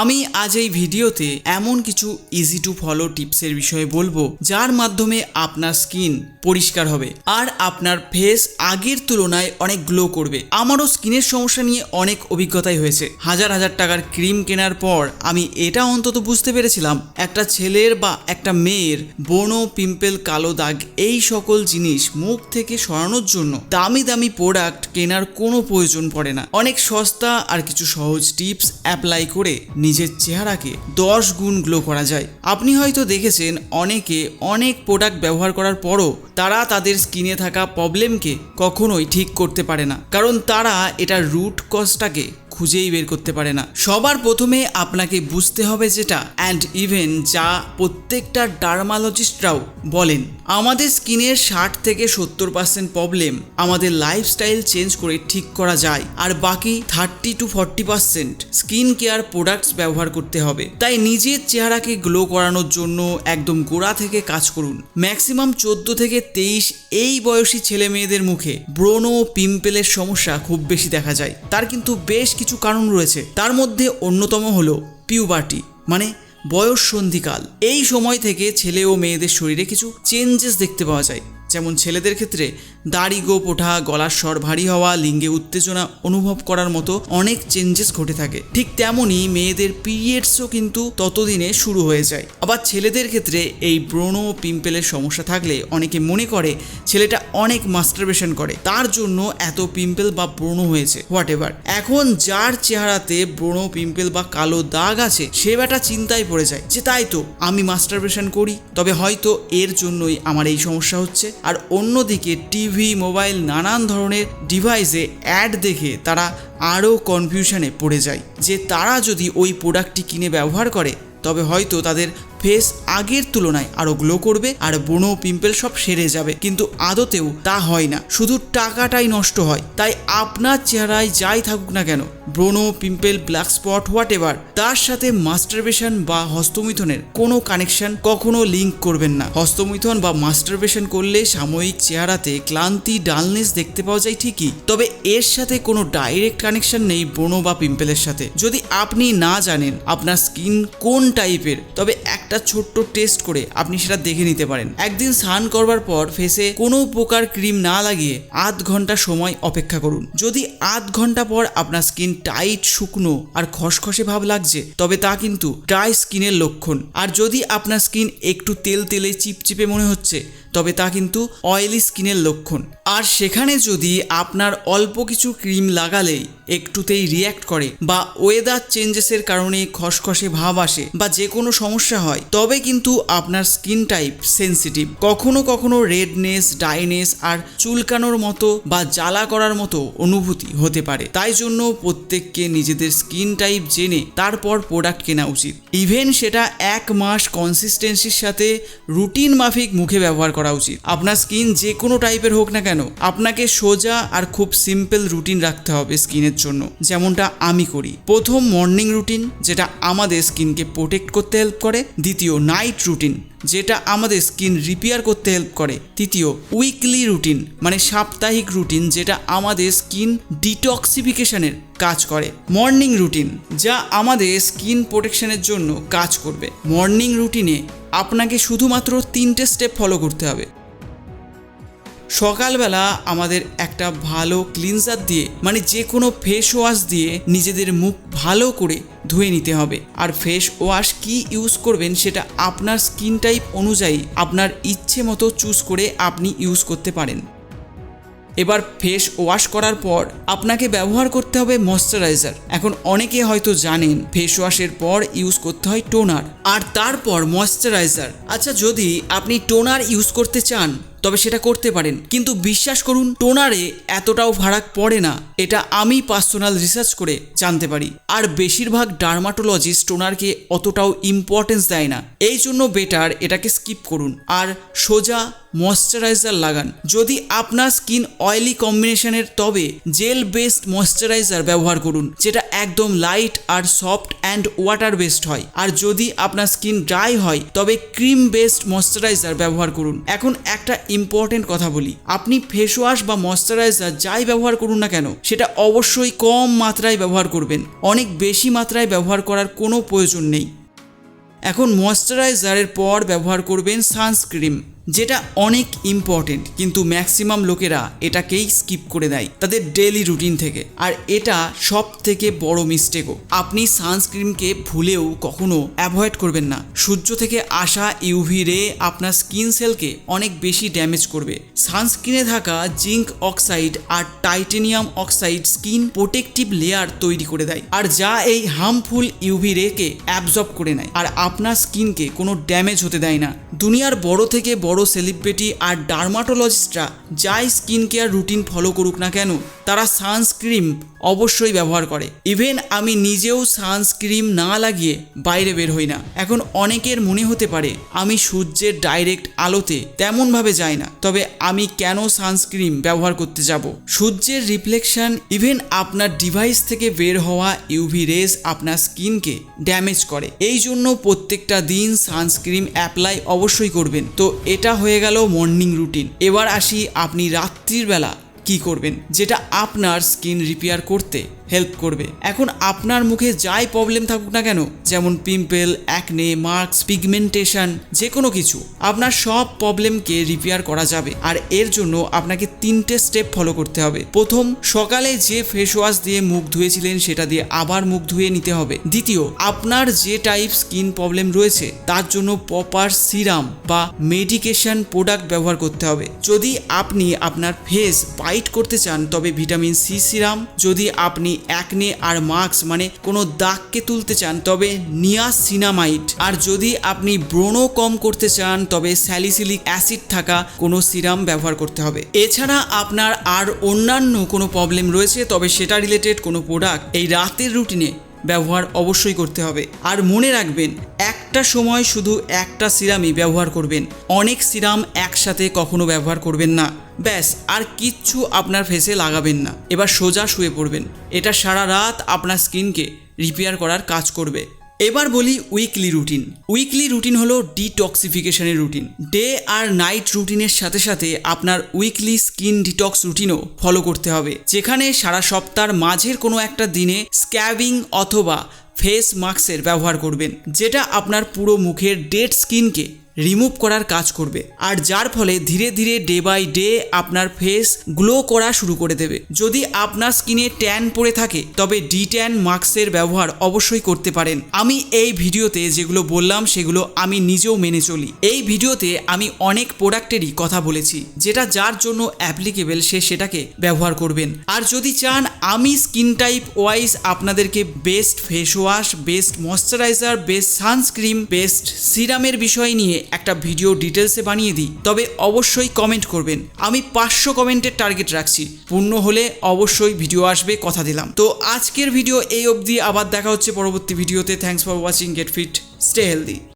আমি আজ এই ভিডিওতে এমন কিছু ইজি টু ফলো টিপসের বিষয়ে বলব, যার মাধ্যমে আপনার স্কিন পরিষ্কার হবে আর আপনার ফেস আগের তুলনায় অনেক গ্লো করবে। আমারও স্কিনের সমস্যা নিয়ে অনেক অভিজ্ঞতাই হয়েছে। হাজার হাজার টাকার ক্রিম কেনার পর আমি এটা অন্তত বুঝতে পেরেছিলাম, একটা ছেলের বা একটা মেয়ের বনো পিম্পল কালো দাগ এই সকল জিনিস মুখ থেকে সরানোর জন্য দামি দামি প্রোডাক্ট কেনার কোনো প্রয়োজন পড়ে না। অনেক সস্তা আর কিছু সহজ টিপস অ্যাপ্লাই করে নিজের চেহারাকে দশ গুণ গ্লো করা যায়। আপনি হয়তো দেখেছেন অনেকে অনেক প্রোডাক্ট ব্যবহার করার পরও তারা তাদের স্কিনে থাকা প্রবলেমকে কখনোই ঠিক করতে পারে না। কারণ তারা এটার রুট কজটাকে খুঁজেই বের করতে পারে না। সবার প্রথমে আপনাকে বুঝতে হবে যেটা অ্যান্ড ইভেন যা প্রত্যেকটা ডার্মালজিস্টরাও বলেন। আমাদের স্কিনের ষাট থেকে সত্তর পার্সেন্ট প্রবলেম আমাদের লাইফস্টাইল চেঞ্জ করে ঠিক করা যায়। আর বাকি thirty to forty percent skin care products ব্যবহার করতে হবে। তাই নিজের চেহারাকে গ্লো করানোর জন্য একদম গোড়া থেকে কাজ করুন। ম্যাক্সিমাম চোদ্দ থেকে তেইশ এই বয়সী ছেলে মেয়েদের মুখে ব্রণ ও পিম্পেলের সমস্যা খুব বেশি দেখা যায়। তার কিন্তু বেশ কিছু কারণ রয়েছে। তার মধ্যে অন্যতম হলো পিউবার্টি মানে বয়স সন্ধিকাল। এই সময় থেকে ছেলে ও মেয়েদের শরীরে কিছু চেঞ্জেস দেখতে পাওয়া যায়। যেমন ছেলেদের ক্ষেত্রে দাড়ি, গোপ ওঠা, গলার স্বর ভারী হওয়া, লিঙ্গে উত্তেজনা অনুভব করার মতো অনেক চেঞ্জেস ঘটে থাকে। ঠিক তেমনই মেয়েদের পিরিয়ডসও কিন্তু ততদিনে শুরু হয়ে যায়। আবার ছেলেদের ক্ষেত্রে এই ব্রণ পিম্পেলের সমস্যা থাকলে অনেকে মনে করে ছেলেটা অনেক মাস্টারবেশন করে। তার জন্য এত পিম্পল বা ব্রণ হয়েছে হোয়াট এভার এখন যার চেহারাতে ব্রণ পিম্পল বা কালো দাগ আছে, সে বেটা চিন্তায় পড়ে যায় যে তাই তো, আমি মাস্টারবেশন করি, তবে হয়তো এর জন্যই আমার এই সমস্যা হচ্ছে। আর অন্যদিকে টিভি মোবাইল নানান ধরনের ডিভাইসে অ্যাড দেখে তারা আরও কনফিউশনে পড়ে যায় যে তারা যদি ওই প্রোডাক্টটি কিনে ব্যবহার করে, তবে হয়তো তাদের ফেস আগের তুলনায় আরও গ্লো করবে আর ব্রণ পিম্পল সব সেরে যাবে। কিন্তু আদতেও তা হয় না। শুধু টাকাটাই নষ্ট হয়। তাই আপনার চেহারায় যাই থাকুক না কেন ব্রণ pimple black spot whatever তার সাথে মাস্টারবেশন বা হস্তমিথনের কোনো কানেকশন কখনো লিঙ্ক করবেন না। হস্তমিথন বা মাস্টারবেশন করলে সাময়িক চেহারাতে ক্লান্তি ডালনেস দেখতে পাওয়া যায় ঠিকই। তবে এর সাথে কোনো ডাইরেক্ট কানেকশন নেই ব্রণ বা পিম্পলের সাথে। যদি আপনি না জানেন আপনার স্কিন কোন টাইপের, তবে একটা ছোট্ট টেস্ট করে আপনি সেটা দেখে নিতে পারেন। একদিন স্নান করবার পর ফেসে কোনো প্রকার ক্রিম না লাগিয়ে আধ ঘণ্টা সময় অপেক্ষা করুন। যদি আধ ঘণ্টা পর আপনার স্কিন টাইট শুকনো আর খসখসে ভাব লাগছে, তবে তা কিন্তু ড্রাই স্কিনের লক্ষণ। আর যদি আপনার স্কিন একটু তেল তেলে চিপচিপে মনে হচ্ছে তবে তা কিন্তু অয়েলি স্কিনের লক্ষণ। আর সেখানে যদি আপনার অল্প কিছু ক্রিম লাগালেই একটুতেই রিয়্যাক্ট করে বা ওয়েদার চেঞ্জেসের কারণে খসখসে ভাব আসে বা যে কোনো সমস্যা হয়, তবে কিন্তু আপনার স্কিন টাইপ সেন্সিটিভ কখনো কখনো রেডনেস ডাইনেস আর চুলকানোর মতো বা জ্বালা করার মতো অনুভূতি হতে পারে। তাই জন্য প্রত্যেককে নিজেদের স্কিন টাইপ জেনে তারপর প্রোডাক্ট কেনা উচিত। ইভেন সেটা এক মাস কনসিস্টেন্সির সাথে রুটিন মাফিক মুখে ব্যবহার করা উচিত। আপনার স্কিন যে কোনো টাইপের হোক না কেন, আপনাকে সোজা আর খুব সিম্পল রুটিন রাখতে হবে স্কিনের জন্য। যেমনটা আমি করি। প্রথম মর্নিং রুটিন যেটা আমাদের স্কিনকে প্রোটেক্ট করতে হেল্প করে। দ্বিতীয় নাইট রুটিন যেটা আমাদের স্কিন রিপেয়ার করতে হেল্প করে। তৃতীয় উইকলি রুটিন মানে সাপ্তাহিক রুটিন যেটা আমাদের স্কিন ডিটক্সিফিকেশনের কাজ করে। মর্নিং রুটিন যা আমাদের স্কিন প্রোটেকশনের জন্য কাজ করবে। মর্নিং রুটিনে আপনাকে শুধুমাত্র তিনটে স্টেপ ফলো করতে হবে। সকালবেলা আমাদের একটা ভালো ক্লিনজার দিয়ে মানে যে কোনো ফেস ওয়াশ দিয়ে নিজেদের মুখ ভালো করে ধুয়ে নিতে হবে। আর ফেস ওয়াশ কি ইউজ করবেন সেটা আপনার স্কিন টাইপ অনুযায়ী, আপনার ইচ্ছে মতো চুজ করে আপনি ইউজ করতে পারেন। এবার ফেস ওয়াশ করার পর আপনাকে ব্যবহার করতে হবে ময়শ্চারাইজার। এখন অনেকে হয়তো জানেন, ফেস ওয়াশের পর ইউজ করতে হয় টোনার। আর তারপর ময়শ্চারাইজার। আচ্ছা যদি আপনি টোনার ইউজ করতে চান, তবে সেটা করতে পারেন। কিন্তু বিশ্বাস করুন, টোনারে এতটাও ফারাক পড়ে না। এটা আমি পার্সোনাল রিসার্চ করে জানতে পারি। আর বেশিরভাগ ডার্মাটোলজিস্ট টোনারকে অতটাও ইম্পর্টেন্স দেয় না। এই জন্য বেটার এটাকে স্কিপ করুন। আর সোজা ময়শ্চারাইজার লাগান। যদি আপনার স্কিন অয়েলি কম্বিনেশনের তবে জেল বেসড ময়শ্চারাইজার ব্যবহার করুন, যেটা একদম লাইট আর সফট অ্যান্ড ওয়াটার বেসড হয়। আর যদি আপনার স্কিন ড্রাই হয়, তবে ক্রিম বেসড ময়শ্চারাইজার ব্যবহার করুন। এখন একটা ইম্পর্টেন্ট কথা বলি। আপনি ফেস ওয়াশ বা ময়শ্চারাইজার যাই ব্যবহার করুন না কেন, সেটা অবশ্যই কম মাত্রায় ব্যবহার করবেন। অনেক বেশি মাত্রায় ব্যবহার করার কোনো প্রয়োজন নেই। এখন ময়শ্চারাইজারের পর ব্যবহার করবেন সানস্ক্রিন যেটা অনেক ইম্পর্টেন্ট কিন্তু ম্যাক্সিমাম লোকেরা এটাকেই স্কিপ করে দেয় তাদের ডেলি রুটিন থেকে। আর এটা সব থেকে বড় মিস্টেকও আপনি সানস্ক্রিনকে ভুলেও কখনো অ্যাভয়েড করবেন না। সূর্য থেকে আসা ইউভি রে আপনার স্কিন সেলকে অনেক বেশি ড্যামেজ করবে। সানস্ক্রিনে থাকা জিঙ্ক অক্সাইড আর titanium oxide skin protective layer তৈরি করে দেয়। আর যা এই হার্মফুল ইউভি রেকে অ্যাবজর্ব করে নেয়। আর আপনার স্কিনকে কোনো ড্যামেজ হতে দেয় না। দুনিয়ার বড় থেকে বড় সেলিব্রিটি আর ডার্মাটোলজিস্টরা যাই স্কিন কেয়ার রুটিন ফলো করুক না কেন তারা সানস্ক্রিন অবশ্যই ব্যবহার করে। ইভেন আমি নিজেও সানস্ক্রিন না লাগিয়ে বাইরে বের হই না। এখন অনেকের মনে হতে পারে, আমি সূর্যের ডাইরেক্ট আলোতে তেমনভাবে যাই না। তবে আমি কেন সানস্ক্রিন ব্যবহার করতে যাব? সূর্যের রিফ্লেকশন ইভেন আপনার ডিভাইস থেকে বের হওয়া ইউভি রেস আপনার স্কিনকে ড্যামেজ করে। এই জন্য প্রত্যেকটা দিন সানস্ক্রিন অ্যাপ্লাই অবশ্যই করবেন। তো এটা হয়ে গেল মর্নিং রুটিন এবার আসি আপনি রাত্রির বেলা কি করবেন? যেটা আপনার স্কিন রিপেয়ার করতে হেল্প করবে। এখন আপনার মুখে যাই প্রবলেম থাকুক না কেন, যেমন পিম্পল অ্যাকনে মার্কস পিগমেন্টেশন যে কোনো কিছু, আপনার সব প্রবলেমকে রিপেয়ার করা যাবে। আর এর জন্য আপনাকে তিনটে স্টেপ ফলো করতে হবে। প্রথম, সকালে যে ফেস ওয়াশ দিয়ে মুখ ধুয়েছিলেন সেটা দিয়ে আবার মুখ ধুয়ে নিতে হবে। দ্বিতীয়, আপনার যে টাইপ স্কিন প্রবলেম রয়েছে, তার জন্য প্রপার সিরাম বা মেডিকেশন প্রোডাক্ট ব্যবহার করতে হবে। যদি আপনি আপনার ফেস বাইট করতে চান, তবে ভিটামিন সি সিরাম যদি আপনি অ্যাকনে আর মার্কস মানে কোনো দাগকে তুলতে চান, তবে নিয়াসিনামাইড আর যদি আপনি ব্রণ কম করতে চান, তবে স্যালিসিলিক অ্যাসিড থাকা কোনো সিরাম ব্যবহার করতে হবে। এছাড়া আপনার আর অন্যান্য কোনো প্রবলেম রয়েছে, তবে সেটা রিলেটেড কোনো প্রোডাক্ট এই রাতের রুটিনে ব্যবহার অবশ্যই করতে হবে। আর মনে রাখবেন একটা সময় শুধু একটা সিরামই ব্যবহার করবেন। অনেক সিরাম একসাথে কখনো ব্যবহার করবেন না। ব্যাস, আর কিচ্ছু আপনার ফেসে লাগাবেন না। এবার সোজা শুয়ে পড়বেন। এটা সারা রাত আপনার স্কিনকে রিপেয়ার করার কাজ করবে। এবার বলি উইকলি রুটিন উইকলি রুটিন হলো ডিটক্সিফিকেশনের রুটিন ডে আর নাইট রুটিনের সাথে সাথে আপনার উইকলি স্কিন ডিটক্স রুটিনও ফলো করতে হবে। যেখানে সারা সপ্তাহের মাঝের কোনো একটা দিনে স্ক্যাবিং অথবা ফেস মাস্কের ব্যবহার করবেন যেটা আপনার পুরো মুখের ডেড স্কিনকে রিমুভ করার কাজ করবে। আর যার ফলে ধীরে ধীরে ডে বাই ডে আপনার ফেস গ্লো করা শুরু করে দেবে। যদি আপনার স্কিনে ট্যান পড়ে থাকে, তবে ডি ট্যান মাস্কের ব্যবহার অবশ্যই করতে পারেন। আমি এই ভিডিওতে যেগুলো বললাম, সেগুলো আমি নিজেও মেনে চলি। এই ভিডিওতে আমি অনেক প্রোডাক্টেরই কথা বলেছি, যেটা যার জন্য অ্যাপ্লিকেবল সে সেটাকে ব্যবহার করবেন। আর যদি চান আমি স্কিন টাইপ ওয়াইজ আপনাদেরকে best face wash best moisturiser best sunscreen best সিরামের বিষয় নিয়ে একটা ভিডিও ডিটেলসে বানিয়ে দিই, তবে অবশ্যই কমেন্ট করবেন। আমি পাঁচশো কমেন্টের টার্গেট রাখছি। পূর্ণ হলে অবশ্যই ভিডিও আসবে, কথা দিলাম। তো আজকের ভিডিও এই অবধি, আবার দেখা হচ্ছে পরবর্তী ভিডিওতে। Thanks for watching get fit stay healthy